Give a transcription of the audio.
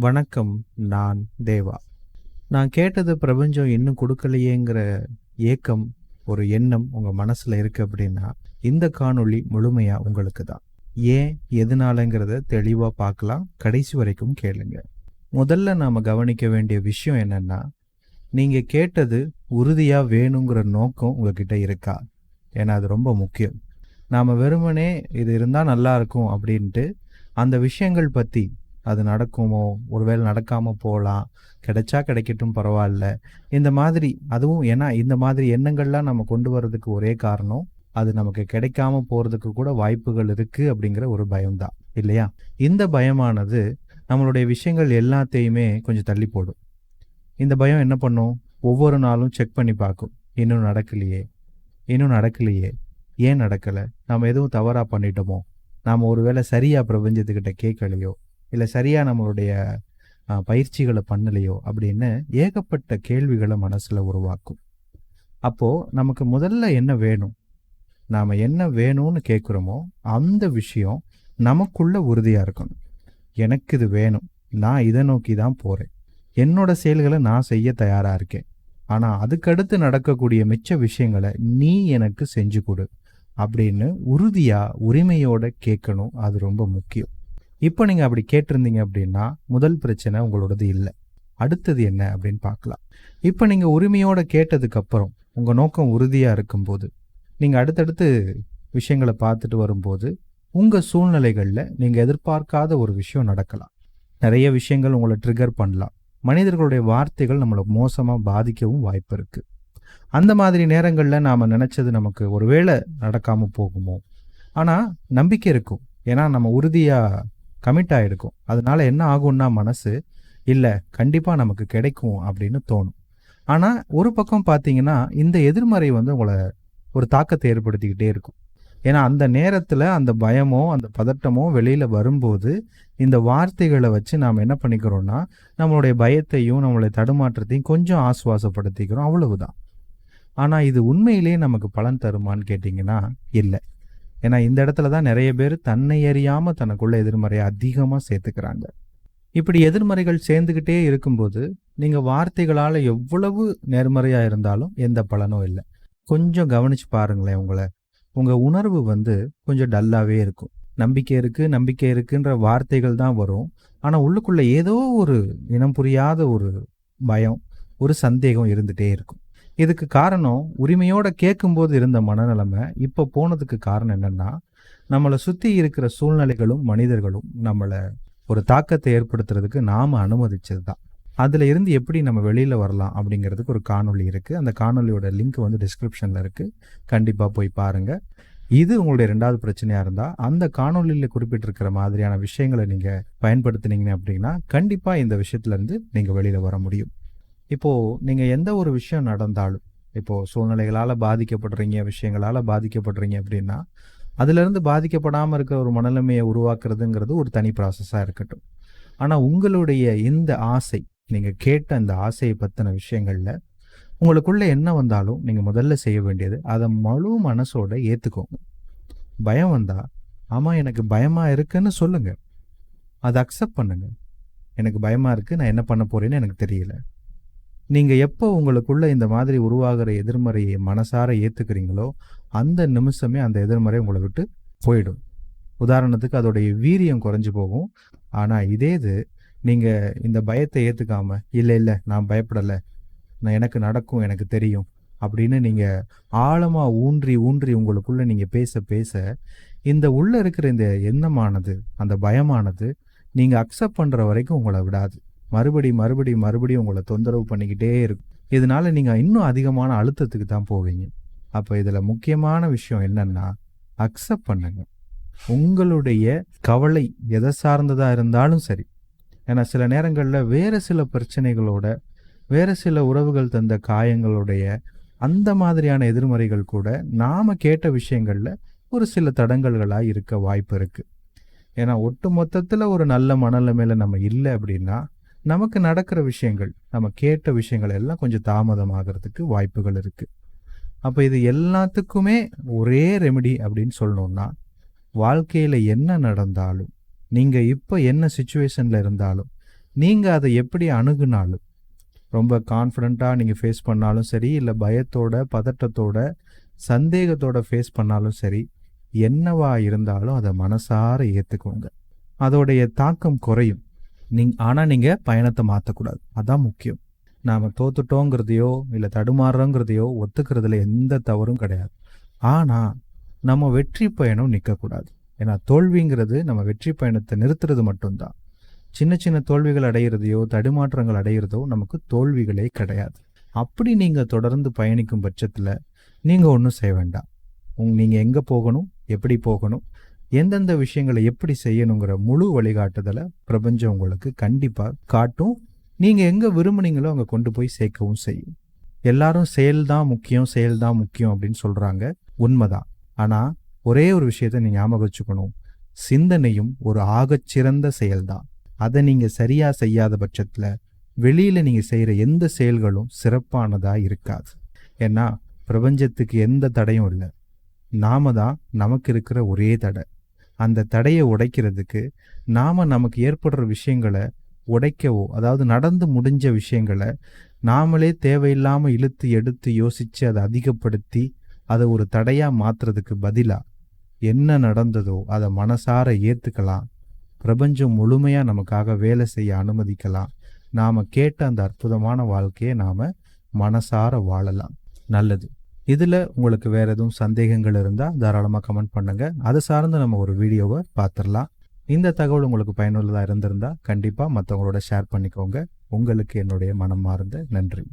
வணக்கம் நான் தேவா. நான் கேட்டது பிரபஞ்சம் இன்னும் கொடுக்கலையேங்கிற ஏக்கம் ஒரு எண்ணம் உங்கள் மனசில் இருக்குது அப்படின்னா இந்த காணொளி முழுமையாக உங்களுக்கு தான் ஏன் எதனாலங்கிறத தெளிவாக பார்க்கலாம் கடைசி வரைக்கும் கேளுங்க. முதல்ல நாம் கவனிக்க வேண்டிய விஷயம் என்னென்னா நீங்கள் கேட்டது உறுதியாக வேணுங்கிற நோக்கம் உங்ககிட்ட இருக்கா? ஏன்னா அது ரொம்ப முக்கியம். நாம் வெறுமனே இது இருந்தால் நல்லா இருக்கும் அப்படின்ட்டு அந்த விஷயங்கள் பற்றி அது நடக்குமோ? ஒருவேளை நடக்காமல் போகலாம் கிடைச்சா கிடைக்கட்டும் பரவாயில்ல. இந்த மாதிரி அதுவும் ஏன்னா இந்த மாதிரி எண்ணங்கள்லாம் நம்ம கொண்டு வர்றதுக்கு ஒரே காரணம் அது நமக்கு கிடைக்காம போகிறதுக்கு கூட வாய்ப்புகள் இருக்குது அப்படிங்கிற ஒரு பயம்தான் இல்லையா? இந்த பயமானது நம்மளுடைய விஷயங்கள் எல்லாத்தையுமே கொஞ்சம் தள்ளி போடும். இந்த பயம் என்ன பண்ணும்? ஒவ்வொரு நாளும் செக் பண்ணி பார்க்கும். இன்னும் நடக்கலையே? இன்னும் நடக்கலையே? ஏன் நடக்கலை? நம்ம எதுவும் தவறாக பண்ணிட்டோமோ? நாம் ஒருவேளை சரியாக பிரபஞ்சத்துக்கிட்ட கேட்கலையோ? இல்லை சரியாக நம்மளுடைய பயிற்சிகளை பண்ணலையோ அப்படின்னு ஏகப்பட்ட கேள்விகளை மனசில் உருவாக்கும். அப்போது நமக்கு முதல்ல என்ன வேணும்? நாம் என்ன வேணும்னு கேட்குறோமோ அந்த விஷயம் நமக்குள்ள உறுதியாக இருக்கணும். எனக்கு இது வேணும். நான் இதை நோக்கி தான் போகிறேன் என்னோட செயல்களை நான் செய்ய தயாராக இருக்கேன். ஆனால் அதுக்கடுத்து நடக்கக்கூடிய மிச்ச விஷயங்களை நீ எனக்கு செஞ்சு கொடு அப்படின்னு உறுதியாக உரிமையோட கேட்கணும் அது ரொம்ப முக்கியம். இப்போ நீங்கள் அப்படி கேட்டிருந்தீங்க அப்படின்னா முதல் பிரச்சனை உங்களோடது இல்லை. அடுத்தது என்ன அப்படின்னு பார்க்கலாம். இப்போ நீங்கள் உரிமையோட கேட்டதுக்கப்புறம் உங்கள் நோக்கம் உறுதியாக இருக்கும்போது நீங்கள் அடுத்தடுத்து விஷயங்களை பார்த்துட்டு வரும்போது உங்கள் சூழ்நிலைகளில் நீங்கள் எதிர்பார்க்காத ஒரு விஷயம் நடக்கலாம். நிறைய விஷயங்கள் உங்களை ட்ரிகர் பண்ணலாம். மனிதர்களுடைய வார்த்தைகள் நம்மளை மோசமாக பாதிக்கவும் வாய்ப்பு இருக்குது அந்த மாதிரி நேரங்களில் நாம் நினச்சது நமக்கு ஒருவேளை நடக்காமல் போகுமோ? ஆனால் நம்பிக்கை இருக்கும். ஏன்னா நம்ம உறுதியாக கமிட் ஆகிருக்கும் அதனால என்ன ஆகும்னா மனசு இல்லை கண்டிப்பாக நமக்கு கிடைக்கும் அப்படின்னு தோணும். ஆனால் ஒரு பக்கம் பார்த்தீங்கன்னா இந்த எதிர்மறை வந்து உங்களை ஒரு தாக்கத்தை ஏற்படுத்திக்கிட்டே இருக்கும். ஏன்னா அந்த நேரத்தில் அந்த பயமோ அந்த பதட்டமோ வெளியில் வரும்போது இந்த வார்த்தைகளை வச்சு நாம் என்ன பண்ணிக்கிறோம்னா நம்மளுடைய பயத்தையும் நம்மளுடைய தடுமாற்றத்தையும் கொஞ்சம் ஆசுவாசப்படுத்திக்கிறோம். அவ்வளவுதான். ஆனால் இது உண்மையிலேயே நமக்கு பலன் தருமான்னு கேட்டிங்கன்னா இல்லை. ஏன்னா இந்த இடத்துல தான் நிறைய பேர் தன்னை அறியாமல் தனக்குள்ள எதிர்மறையை அதிகமாக சேர்த்துக்கிறாங்க. இப்படி எதிர்மறைகள் சேர்ந்துக்கிட்டே இருக்கும்போது நீங்கள் வார்த்தைகளால் எவ்வளவு நேர்மறையாக இருந்தாலும் எந்த பலனும் இல்லை. கொஞ்சம் கவனிச்சு பாருங்களேன் உங்களை. உங்கள் உணர்வு வந்து கொஞ்சம் டல்லாகவே இருக்கும். நம்பிக்கை இருக்குது நம்பிக்கை இருக்குன்ற வார்த்தைகள் தான் வரும். ஆனால் உள்ளுக்குள்ளே ஏதோ ஒரு இனம் புரியாத ஒரு பயம் ஒரு சந்தேகம் இருந்துகிட்டே இருக்கும். இதுக்கு காரணம் உரிமையோட கேட்கும்போது இருந்த மனநிலைமை இப்போ போனதுக்கு காரணம் என்னன்னா நம்மளை சுற்றி இருக்கிற சூழ்நிலைகளும் மனிதர்களும் நம்மளை ஒரு தாக்கத்தை ஏற்படுத்துறதுக்கு நாம் அனுமதிச்சது தான் அதில் இருந்து எப்படி நம்ம வெளியில் வரலாம் அப்படிங்கிறதுக்கு ஒரு காணொளி இருக்குது அந்த காணொளியோட லிங்க் வந்து டிஸ்கிரிப்ஷனில் இருக்குது கண்டிப்பாக போய் பாருங்கள் இது உங்களுடைய ரெண்டாவது பிரச்சனையாக இருந்தால் அந்த காணொளியில் குறிப்பிட்டிருக்கிற மாதிரியான விஷயங்களை நீங்கள் பயன்படுத்துனீங்க அப்படின்னா கண்டிப்பாக இந்த விஷயத்துலேருந்து நீங்கள் வெளியில் வர முடியும். இப்போது நீங்கள் எந்த ஒரு விஷயம் நடந்தாலும் இப்போது சூழ்நிலைகளால் பாதிக்கப்படுறீங்க விஷயங்களால் பாதிக்கப்படுறீங்க அப்படின்னா அதுலேருந்து பாதிக்கப்படாமல் இருக்கிற ஒரு மனநிலைமையை உருவாக்குறதுங்கிறது ஒரு தனி ப்ராசஸாக இருக்கட்டும். ஆனால் உங்களுடைய இந்த ஆசை நீங்கள் கேட்ட அந்த ஆசையை பற்றின விஷயங்களில் உங்களுக்குள்ள என்ன வந்தாலும் நீங்கள் முதல்ல செய்ய வேண்டியது அதை முழு மனசோட ஏற்றுக்கோங்க பயம் வந்தால் ஆமாம் எனக்கு பயமாக இருக்குன்னு சொல்லுங்கள் அதை அக்செப்ட் பண்ணுங்கள் எனக்கு பயமாக இருக்குது நான் என்ன பண்ண போகிறேன்னு எனக்கு தெரியல. நீங்கள் எப்போ உங்களுக்குள்ள இந்த மாதிரி உருவாகிற எதிர்மறையை மனசார ஏற்றுக்கிறீங்களோ அந்த நிமிஷமே அந்த எதிர்மறை உங்களை விட்டு போயிடும். உதாரணத்துக்கு அதோடைய வீரியம் குறைஞ்சு போகும். ஆனால் இதே இது நீங்கள் இந்த பயத்தை ஏற்றுக்காம இல்லை இல்லை நான் பயப்படலை. நான் எனக்கு நடக்கும் எனக்கு தெரியும். அப்படின்னு நீங்கள் ஆழமாக ஊன்றி ஊன்றி உங்களுக்குள்ள நீங்கள் பேச பேச இந்த உள்ளே இருக்கிற இந்த எண்ணமானது அந்த பயமானது நீங்கள் அக்செப்ட் பண்ணுற வரைக்கும் உங்களை விடாது. மறுபடி மறுபடி மறுபடியும் உங்களை தொந்தரவு பண்ணிக்கிட்டே இருக்கும். இதனால நீங்கள் இன்னும் அதிகமான அழுத்தத்துக்கு தான் போவீங்க. அப்போ இதில் முக்கியமான விஷயம் என்னன்னா அக்செப்ட் பண்ணுங்க. உங்களுடைய கவலை எதை சார்ந்ததாக இருந்தாலும் சரி. ஏன்னா சில நேரங்களில் வேறு சில பிரச்சனைகளோட வேறு சில உறவுகள் தந்த காயங்களுடைய அந்த மாதிரியான எதிர்மறைகள் கூட நாம் கேட்ட விஷயங்களில் ஒரு சில தடங்கல்களாக இருக்க வாய்ப்பு இருக்குது ஏன்னா ஒட்டு மொத்தத்தில் ஒரு நல்ல மனநிலைமையில நம்ம இல்லை அப்படின்னா நமக்கு நடக்கிற விஷயங்கள் நம்ம கேட்ட விஷயங்கள் எல்லாம் கொஞ்சம் தாமதமாகிறதுக்கு வாய்ப்புகள் இருக்குது அப்போ இது எல்லாத்துக்குமே ஒரே ரெமெடி அப்படின்னு சொல்லணும்னா வாழ்க்கையில் என்ன நடந்தாலும் நீங்கள் இப்போ என்ன சுச்சுவேஷனில் இருந்தாலும் நீங்கள் அதை எப்படி அணுகுனாலும் ரொம்ப கான்ஃபிடண்ட்டாக நீங்கள் ஃபேஸ் பண்ணாலும் சரி இல்லை பயத்தோட பதட்டத்தோட சந்தேகத்தோட ஃபேஸ் பண்ணாலும் சரி என்னவா இருந்தாலும் அதை மனசார ஏற்றுக்கோங்க அதோடைய தாக்கம் குறையும். நீங் ஆனால் நீங்கள் பயணத்தை மாற்றக்கூடாது அதான் முக்கியம். நாம் தோத்துட்டோங்கிறதையோ இல்லை தடுமாறுறோங்கிறதையோ ஒத்துக்கிறதுல எந்த தவறும் கிடையாது. ஆனால் நம்ம வெற்றி பயணம் நிற்கக்கூடாது ஏன்னா தோல்விங்கிறது நம்ம வெற்றி பயணத்தை நிறுத்துறது மட்டும்தான். சின்ன சின்ன தோல்விகள் அடையிறதையோ தடுமாற்றங்கள் அடையிறதோ நமக்கு தோல்விகளே கிடையாது. அப்படி நீங்கள் தொடர்ந்து பயணிக்கும் பட்சத்தில் நீங்கள் ஒன்றும் செய்ய வேண்டாம். உங் நீங்கள் எங்கே போகணும் எப்படி போகணும் எந்தெந்த விஷயங்களை எப்படி செய்யணுங்கிற முழு வழிகாட்டுதலை பிரபஞ்சம் உங்களுக்கு கண்டிப்பாக காட்டும். நீங்கள் எங்கே விரும்புனீங்களோ அங்கே கொண்டு போய் சேர்க்கவும் செய்யும். எல்லாரும் செயல் தான் முக்கியம் செயல் தான் முக்கியம் அப்படின்னு சொல்கிறாங்க உண்மைதான். ஆனால் ஒரே ஒரு விஷயத்தை நீங்கள் ஞாபகம் வச்சுக்கணும். சிந்தனையும் ஒரு ஆகச்சிறந்த செயல்தான். அதை நீங்கள் சரியாக செய்யாத பட்சத்தில் வெளியில் நீங்கள் செய்கிற எந்த செயல்களும் சிறப்பானதாக இருக்காது. ஏன்னா பிரபஞ்சத்துக்கு எந்த தடையும் இல்லை. நாம தான் நமக்கு இருக்கிற ஒரே தடை. அந்த தடையை உடைக்கிறதுக்கு நாம் நமக்கு ஏற்படுற விஷயங்களை உடைக்கவோ அதாவது நடந்து முடிஞ்ச விஷயங்களை நாமளே தேவையில்லாமல் இழுத்து எடுத்து யோசித்து அதை அதிகப்படுத்தி அதை ஒரு தடையாக மாற்றுறதுக்கு பதிலாக என்ன நடந்ததோ அதை மனசார ஏற்றுக்கலாம் பிரபஞ்சம் முழுமையாக நமக்காக வேலை செய்ய அனுமதிக்கலாம். நாம் கேட்ட அந்த அற்புதமான வாழ்க்கையை நாம் மனசார வாழலாம். நல்லது. இதில் உங்களுக்கு வேறு எதுவும் சந்தேகங்கள் இருந்தால் தாராளமாக கமெண்ட் பண்ணுங்கள் அதை சார்ந்து நம்ம ஒரு வீடியோவை பார்த்துடலாம் இந்த தகவல் உங்களுக்கு பயனுள்ளதாக இருந்திருந்தால் கண்டிப்பாக மற்றவங்களோட ஷேர் பண்ணிக்கோங்க. உங்களுக்கு என்னுடைய மனம் மார்ந்த நன்றி.